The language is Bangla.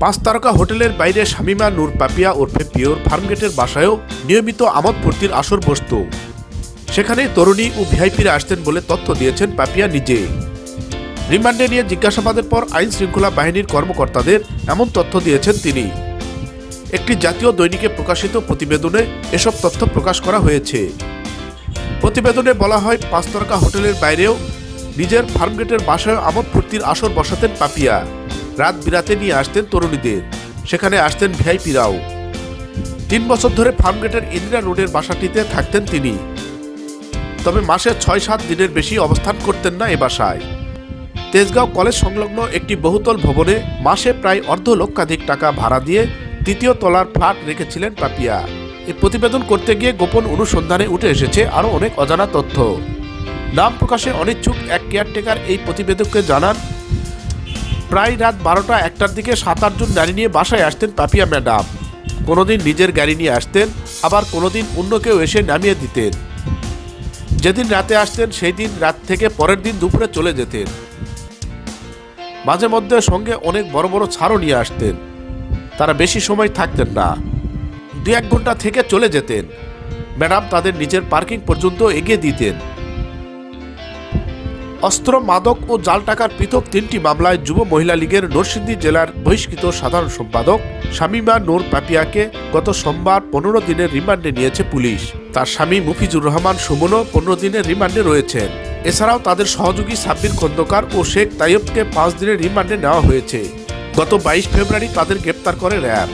পাঁচ তারকা হোটেলের বাইরে শামিমা, নূর পাপিয়া ওরফে পিওর ফার্মগেটের বাসায়ও নিয়মিত আমোদ ফুর্তির আসর বসত। সেখানে তরুণী ও ভিআইপিরা আসতেন বলে তথ্য দিয়েছেন পাপিয়া নিজে। রিমান্ডে নিয়ে জিজ্ঞাসাবাদের পর আইন শৃঙ্খলা বাহিনীর কর্মকর্তাদের এমন তথ্য দিয়েছেন তিনি। একটি জাতীয় দৈনিকে প্রকাশিত প্রতিবেদনে এসব তথ্য প্রকাশ করা হয়েছে। প্রতিবেদনে বলা হয় পাঁচ তারকা হোটেলের বাইরেও নিজের ফার্মগেটের বাসায় আমোদ ফুর্তির আসর বসাতেন পাপিয়া। রাত বিরাতে নিয়ে আসতেন তরুণীদের। সেখানে আসতেন ভিআইপিরাও। তিন বছর ধরে ফার্মগেটের ইন্দিরা রোডের বাসাটিতে থাকতেন তিনি। তবে মাসে ছয় সাত দিনের বেশি অবস্থান করতেন না এ বাসায়। তেজগাঁও কলেজ সংলগ্ন একটি বহুতল ভবনে মাসে প্রায় অর্ধ লক্ষাধিক টাকা ভাড়া দিয়ে তৃতীয় তলার ফ্ল্যাট রেখেছিলেন পাপিয়া। এই প্রতিবেদন করতে গিয়ে গোপন অনুসন্ধানে উঠে এসেছে আরও অনেক অজানা তথ্য। নাম প্রকাশে অনিচ্ছুক এক কেয়ারটেকার এই প্রতিবেদককে জানান প্রায় রাত বারোটা একটার দিকে সাত আটজন নারী নিয়ে বাসায় আসতেন পাপিয়া ম্যাডাম। কোনোদিন নিজের গাড়ি নিয়ে আসতেন, আবার কোনোদিন অন্য কেউ এসে নামিয়ে দিতেন। যেদিন রাতে আসতেন সেই দিন রাত থেকে পরের দিন দুপুরে চলে যেতেন। মাঝে মধ্যে সঙ্গে অনেক বড় বড় ছাড়ও নিয়ে আসতেন। তারা বেশি সময় থাকতেন না। দু এক ঘণ্টা থেকে চলে যেতেন। ম্যাডাম তাদের নিজের পার্কিং পর্যন্ত এগিয়ে দিতেন। অস্ত্র, মাদক ও জাল টাকার পৃথক তিনটি মামলায় যুব মহিলা লীগের নরসিংদী জেলার বহিষ্কৃত সাধারণ সম্পাদক শামিমা নূর পাপিয়াকে গত সোমবার পনেরো দিনের রিমান্ডে নিয়েছে পুলিশ। তার স্বামী মুফিজুর রহমান সুমনও পনেরো দিনের রিমান্ডে রয়েছেন। এছাড়াও তাদের সহযোগী সাব্বির খন্দকার ও শেখ তাইয়বকে পাঁচ দিনের রিমান্ডে নেওয়া হয়েছে। গত বাইশ ফেব্রুয়ারি তাদের গ্রেপ্তার করে র্যাব।